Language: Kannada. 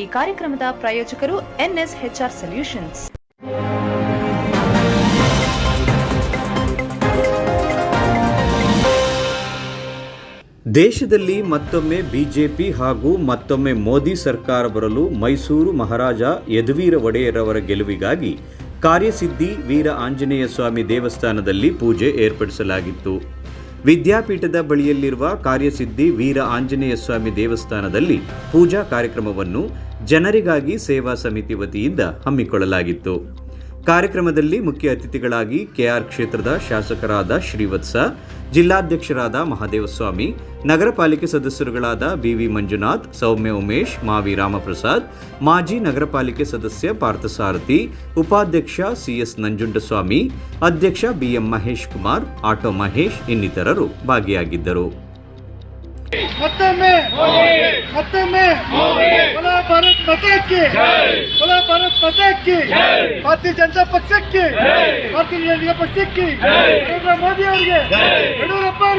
ಈ ಕಾರ್ಯಕ್ರಮದ ಪ್ರಾಯೋಜಕರು ಎನ್ಎಸ್ಎಚ್ಆರ್ ಸೊಲ್ಯೂಷನ್ಸ್. ದೇಶದಲ್ಲಿ ಮತ್ತೊಮ್ಮೆ ಬಿಜೆಪಿ ಹಾಗೂ ಮತ್ತೊಮ್ಮೆ ಮೋದಿ ಸರ್ಕಾರ ಬರಲು ಮೈಸೂರು ಮಹಾರಾಜ ಯದುವೀರ ಒಡೆಯರವರ ಗೆಲುವಿಗಾಗಿ ಕಾರ್ಯಸಿದ್ಧಿ ವೀರ ಆಂಜನೇಯ ಸ್ವಾಮಿ ದೇವಸ್ಥಾನದಲ್ಲಿ ಪೂಜೆ ಏರ್ಪಡಿಸಲಾಗಿತ್ತು. ವಿದ್ಯಾಪೀಠದ ಬಳಿಯಲ್ಲಿರುವ ಕಾರ್ಯಸಿದ್ಧಿ ವೀರ ಆಂಜನೇಯ ಸ್ವಾಮಿ ದೇವಸ್ಥಾನದಲ್ಲಿ ಪೂಜಾ ಕಾರ್ಯಕ್ರಮವನ್ನು ಜನರಿಗಾಗಿ ಸೇವಾ ಸಮಿತಿ ವತಿಯಿಂದ ಹಮ್ಮಿಕೊಳ್ಳಲಾಗಿತ್ತು. ಕಾರ್ಯಕ್ರಮದಲ್ಲಿ ಮುಖ್ಯ ಅತಿಥಿಗಳಾಗಿ ಕೆಆರ್ ಕ್ಷೇತ್ರದ ಶಾಸಕರಾದ ಶ್ರೀವತ್ಸ ಜಿಲ್ಲಾಧ್ಯಕ್ಷರಾದ ಮಹಾದೇವಸ್ವಾಮಿ ನಗರ ಪಾಲಿಕೆ ಸದಸ್ಯರುಗಳಾದ ಬಿವಿ ಮಂಜುನಾಥ್ ಸೌಮ್ಯ ಉಮೇಶ್ ಮಾವಿ ರಾಮಪ್ರಸಾದ್ ಮಾಜಿ ನಗರ ಪಾಲಿಕೆ ಸದಸ್ಯ ಪಾರ್ಥಸಾರಥಿ ಉಪಾಧ್ಯಕ್ಷ ಸಿಎಸ್ ನಂಜುಂಡಸ್ವಾಮಿ ಅಧ್ಯಕ್ಷ ಬಿಎಂ ಮಹೇಶ್ ಕುಮಾರ್ ಆಟೋ ಮಹೇಶ್ ಇನ್ನಿತರರು ಭಾಗಿಯಾಗಿದ್ದರು ಮತ್ತೊಮ್ಮೆ ಮತ್ತೊಮ್ಮೆ माता की। बोला भारत माता की। भारतीय जनता पक्ष की। भारतीय जनता पक्ष की। नरेंद्र मोदी और यडियूरप्पा और